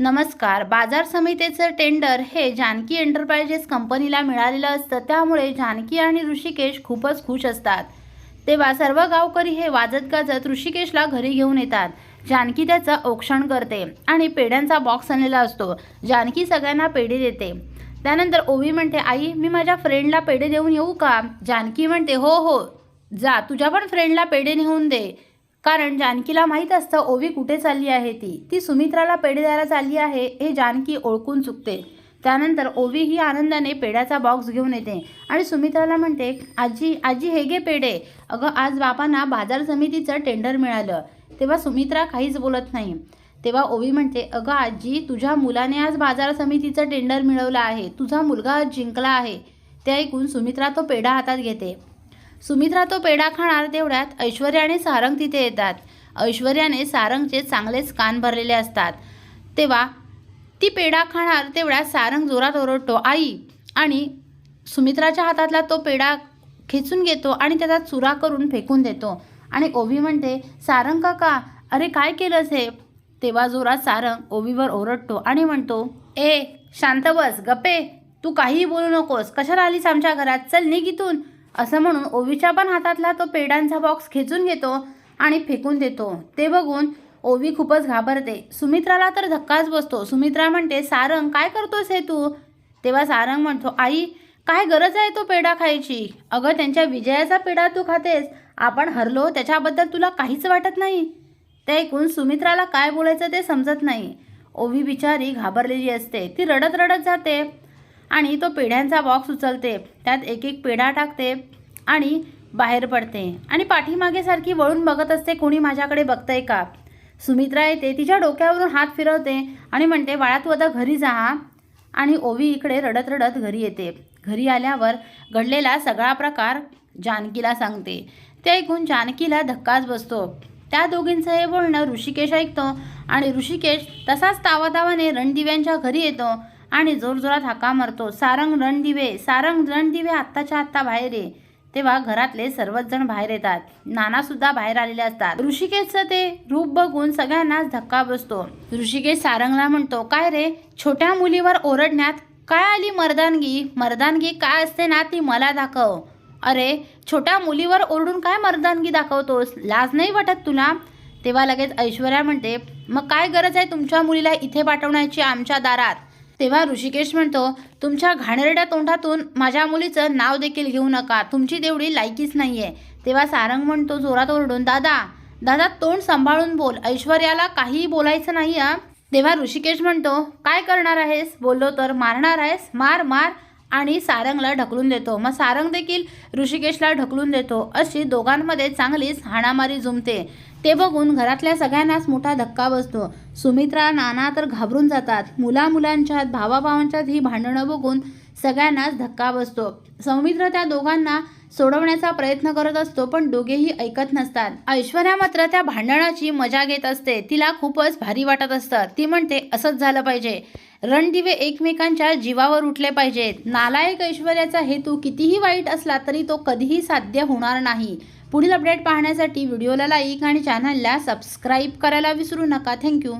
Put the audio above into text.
नमस्कार बाजार समितीचं टेंडर हे जानकी एंटरप्राइजेस कंपनीला मिळालेलं असतं त्यामुळे जानकी आणि ऋषिकेश खूपच खुश असतात. तेव्हा सर्व गावकरी हे वाजत गाजत ऋषिकेशला घरी घेऊन येतात. जानकी त्याचं औक्षण करते आणि पेढ्यांचा बॉक्स आणलेला असतो. जानकी सगळ्यांना पेढे देते. त्यानंतर ओवी म्हणते आई मी माझ्या फ्रेंडला पेढे देऊन येऊ का? जानकी म्हणते हो हो जा. तुझ्या पण फ्रेंडला पेढे नेऊन दे. कारण जानकीला माहीत असतं ओवी कुठे चालली आहे ती. ती सुमित्राला पेढे द्यायला चालली आहे हे जानकी ओळखून चुकते. त्यानंतर ओवी ही आनंदाने पेढ्याचा बॉक्स घेऊन येते आणि सुमित्राला म्हणते आजी आजी हे घे पेढे. अगं आज बापांना बाजार समितीचं टेंडर मिळालं. तेव्हा सुमित्रा काहीच बोलत नाही. तेव्हा ओवी म्हणते अगं आजी तुझ्या मुलाने आज बाजार समितीचं टेंडर मिळवलं आहे. तुझा मुलगा जिंकला आहे. ते ऐकून सुमित्रा तो पेढा हातात घेते. सुमित्रा तो पेढा खाणार तेवढ्यात ऐश्वर्या आणि सारंग तिथे येतात. ऐश्वर्याने सारंगचे चांगलेच कान भरलेले असतात. तेव्हा ती पेढा खाणार तेवढ्यात सारंग जोरात ओरडतो आई! आणि सुमित्राच्या हातातला तो पेढा खेचून घेतो आणि त्याचा चुरा करून फेकून देतो. आणि ओवी म्हणते सारंग काका अरे काय केलंस हे? तेव्हा जोरात सारंग ओवीवर ओरडतो आणि म्हणतो ए शांत बस गप्पे! तू काहीही बोलू नकोस. कशाला आलीस आमच्या घरात? चल निघ इथून. असं म्हणून ओवीच्या पण हातातला तो पेढ्यांचा बॉक्स खेचून घेतो आणि फेकून देतो. ते बघून ओवी खूपच घाबरते. सुमित्राला तर धक्काच बसतो. सुमित्रा म्हणते सारंग काय करतोस हे तू? तेव्हा सारंग म्हणतो आई काय गरज आहे तो पेढा खायची? अगं त्यांच्या विजयाचा पेढा तू खातेस. आपण हरलो त्याच्याबद्दल तुला काहीच वाटत नाही. ते ऐकून सुमित्राला काय बोलायचं ते समजत नाही. ओवी बिचारी घाबरलेली असते. ती रडत रडत जाते. आणि तो पेढ्यांचा बॉक्स उचलते. त्यात एक एक पेढा टाकते आणि बाहेर पडते. आणि पाठीमागे सारखी वळून बघत असते कोणी माझ्याकडे बघतंय का? सुमित्रा येते तिच्या डोक्यावरून हात फिरवते आणि म्हणते बाळा तू आता घरी जा आणि ओवी इकडे रडत रडत घरी येते. घरी आल्यावर घडलेला सगळा प्रकार जानकीला सांगते. ते ऐकून जानकीला धक्काच बसतो. त्या दोघींचं हे बोलणं ऋषिकेश ऐकतो आणि ऋषिकेश तसाच तावातावाने रणदिव्यांच्या घरी येतो आणि जोरजोरात हाका मारतो. सारंग रणदिवे सारंग रणदिवे आत्ताच्या आत्ता बाहेर ये. तेव्हा घरातले सर्वच जण बाहेर येतात. नाना सुद्धा बाहेर आलेले असतात. ऋषिकेशचं ते रूप बघून सगळ्यांनाच धक्का बसतो. ऋषिकेश सारंगला म्हणतो काय रे? छोट्या मुलीवर ओरडण्यात काय आली मर्दानगी? मर्दानगी काय असते ना ती मला दाखव. अरे छोट्या मुलीवर ओरडून काय मर्दानगी दाखवतोस? लाज नाही वाटत तुला? तेव्हा लगेच ऐश्वर्या म्हणते मग काय गरज आहे तुमच्या मुलीला इथे पाठवण्याची आमच्या दारात? तेव्हा ऋषिकेश म्हणतो तुमच्या घाणेरड्या तोंडातून माझ्या मुलीचं नाव देखील घेऊ नका. तुमची तेवढी लायकीच नाही आहे तेव्हा सारंग म्हणतो जोरात ओरडून दादा दादा तोंड सांभाळून बोल. ऐश्वर्याला काहीही बोलायचं नाही आ तेव्हा ऋषिकेश म्हणतो काय करणार आहेस? बोललो तर मारणार आहेस? मार मार. आणि सारंगला ढकलून देतो. मग सारंग देखील ऋषिकेशला ढकलून देतो. अशी दोघांमध्ये चांगलीच हाणामारी जुमते. ते बघून घरातल्या सगळ्यांनाच मोठा धक्का बसतो. सुमित्रा नाना तर घाबरून जातात. मुला मुलांच्यात भावाभावांच्यात ही भांडणं बघून सगळ्यांनाच धक्का बसतो. सौमित्र त्या दोघांना सोडवण्याचा प्रयत्न करत असतो पण दोघेही ऐकत नसतात. ऐश्वर्या मात्र त्या भांडणाची मजा घेत असते. तिला खूपच भारी वाटत असतं. ती म्हणते असंच झालं पाहिजे. रणदिवे एकमेकांच्या जीवावर उठले पाहिजेत. नालायक ऐश्वर्याचा हेतू कितीही वाईट असला तरी तो कधीही साध्य होणार नाही. पुढील अपडेट पाहण्यासाठी व्हिडिओला लाईक आणि चॅनलला सबस्क्राईब करायला विसरू नका. थँक्यू